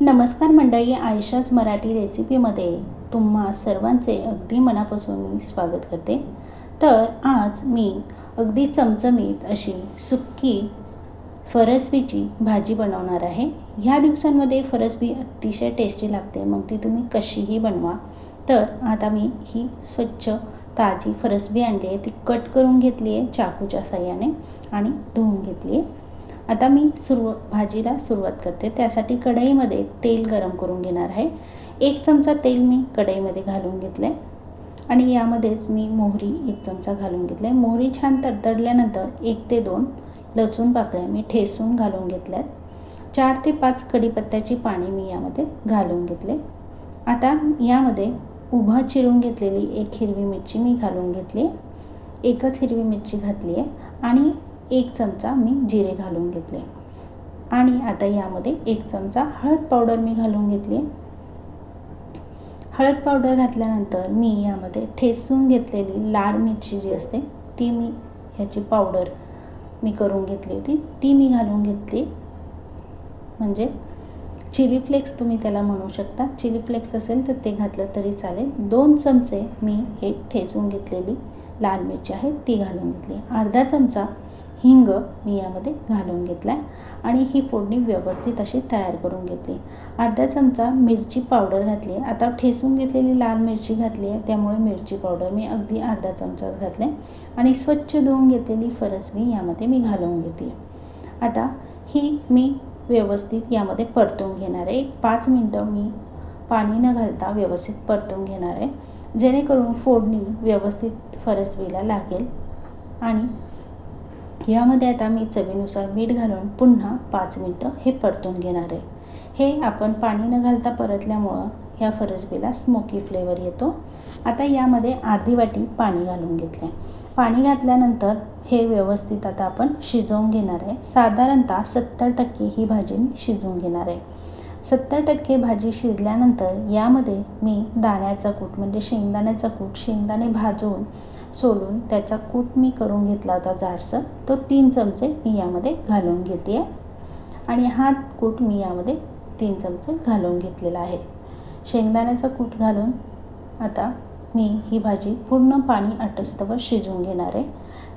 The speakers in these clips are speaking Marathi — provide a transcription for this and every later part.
नमस्कार मंडळी आयशाच मराठी रेसिपीमध्ये तुम्हा सर्वांचे अगदी मनापासून मी स्वागत करते. तर आज मी अगदी चमचमीत अशी सुक्की फरसबीची भाजी बनवणार आहे. ह्या दिवसांमध्ये फरसबी अतिशय टेस्टी लागते मग ती तुम्ही कशीही बनवा. तर आता मी ही स्वच्छ ताजी फरसबी आणली आहे. ती कट करून घेतली आहे चाकूच्या साह्याने आणि धुवून घेतली आहे. आता मी सुरू भाजीला सुरुवात करते. त्यासाठी कढईमध्ये तेल गरम करून घेणार आहे. एक चमचा तेल मी कढईमध्ये घालून घेतलं आहे आणि यामध्येच मी मोहरी एक चमचा घालून घेतला आहे मोहरी छान तडतडल्यानंतर एक ते दोन लसूण पाकळ्या मी ठेसून घालून घेतल्या आहेत चार ते पाच कढीपत्त्याची पाणी मी यामध्ये घालून घेतले. आता यामध्ये उभा चिरून घेतलेली एक हिरवी मिरची मी घालून घेतली. एकच हिरवी मिरची घातली आहे आणि एक चमचा मी जिरे घालून घेतले. आणि आता यामध्ये एक चमचा हळद पावडर मी घालून घेतली. हळद पावडर घातल्यानंतर मी यामध्ये ठेसून घेतलेली लाल मिरची जी असते ती मी ह्याची पावडर मी करून घेतली होती. ती मी घालून घेतली. म्हणजे चिली फ्लेक्स तुम्ही त्याला म्हणू शकता. चिली फ्लेक्स असेल तर ते घातलं तरी चालेल. दोन चमचे मी हे ठेसून घेतलेली लाल मिरची आहे ती घालून घेतली. अर्धा चमचा हिंग मी यामध्ये घालून घेतला आणि ही फोडणी व्यवस्थित अशी तयार करून घेतली. अर्धा चमचा मिरची पावडर घातली. आता ठेसून घेतलेली लाल मिरची घातली आहे त्यामुळे मिरची पावडर मी अगदी अर्धा चमचा घातले. आणि स्वच्छ धुवून घेतलेली फरसबी यामध्ये मी घालून घेते आता ही मी व्यवस्थित यामध्ये परतून घेणार आहे. एक पाच मिनटं मी पाणी न घालता व्यवस्थित परतून घेणार आहे. जेणेकरून फोडणी व्यवस्थित फरसबीला लागेल आणि यामध्ये आता मी चवीनुसार मीठ घालून पुन्हा पाच मिनटं हे परतून घेणार आहे. हे आपण पाणी न घालता परतल्यामुळं ह्या फरसबीला स्मोकी फ्लेवर येतो. आता यामध्ये अर्धी वाटी पाणी घालून घेतले. पाणी घातल्यानंतर हे व्यवस्थित आता आपण शिजवून घेणार आहे. साधारणतः सत्तर टक्के ही भाजी मी शिजवून घेणार आहे. सत्तर टक्के भाजी शिजल्यानंतर यामध्ये मी दाण्याचा कूट म्हणजे शेंगदाण्याचा कूट शेंगदाणे भाजून सोलून त्याचा कूट मी करून घेतला होता जाडसर. तो तीन चमचे मी यामध्ये घालून घेते आहे आणि हा कूट मी यामध्ये तीन चमचे घालून घेतलेला आहे. शेंगदाण्याचा कूट घालून आता मी ही भाजी पूर्ण पाणी अटस्तवर शिजवून घेणार आहे.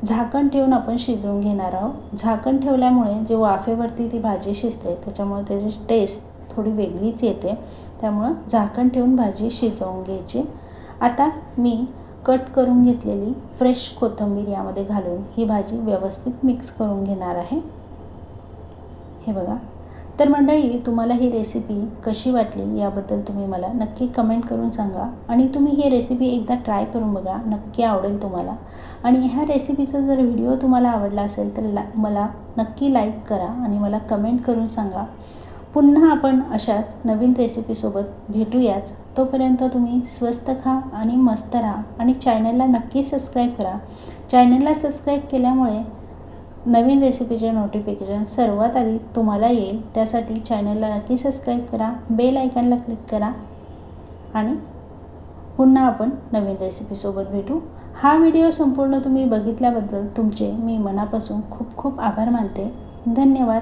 झाकण ठेवून आपण शिजवून घेणार आहोत. झाकण ठेवल्यामुळे जे वाफेवरती ती भाजी शिजते त्याच्यामुळे त्याची टेस्ट थोडी वेगळीच येते. त्यामुळं झाकण ठेवून भाजी शिजवून घ्यायची. आता मी कट करून घेतलेली फ्रेश कोथिंबीर यामध्ये घालून ही भाजी व्यवस्थित मिक्स करून घेणार आहे. हे बघा. तर मंडळी तुम्हाला ही रेसिपी कशी वाटली याबद्दल तुम्ही मला नक्की कमेंट करून सांगा आणि तुम्ही ही रेसिपी एकदा ट्राय करून बघा नक्की आवडेल तुम्हाला. आणि ह्या रेसिपीचा जर व्हिडिओ तुम्हाला आवडला असेल तर ला मला नक्की लाईक करा आणि मला कमेंट करून सांगा. पुन्हा आपण अशाच नवीन रेसिपीसोबत भेटूयाच. तोपर्यंत तुम्ही स्वस्त खा आणि मस्त राहा. आणि चॅनलला नक्की सबस्क्राईब करा. चॅनलला सबस्क्राईब केल्यामुळे नवीन रेसिपीचे नोटिफिकेशन सर्वात आधी तुम्हाला येईल. त्यासाठी चॅनलला नक्की सबस्क्राईब करा. बेल आयकॉनला क्लिक करा. आणि पुन्हा आपण नवीन रेसिपीसोबत भेटू. हा व्हिडिओ संपूर्ण तुम्ही बघितल्याबद्दल तुमचे मी मनापासून खूप खूप आभार मानते. धन्यवाद.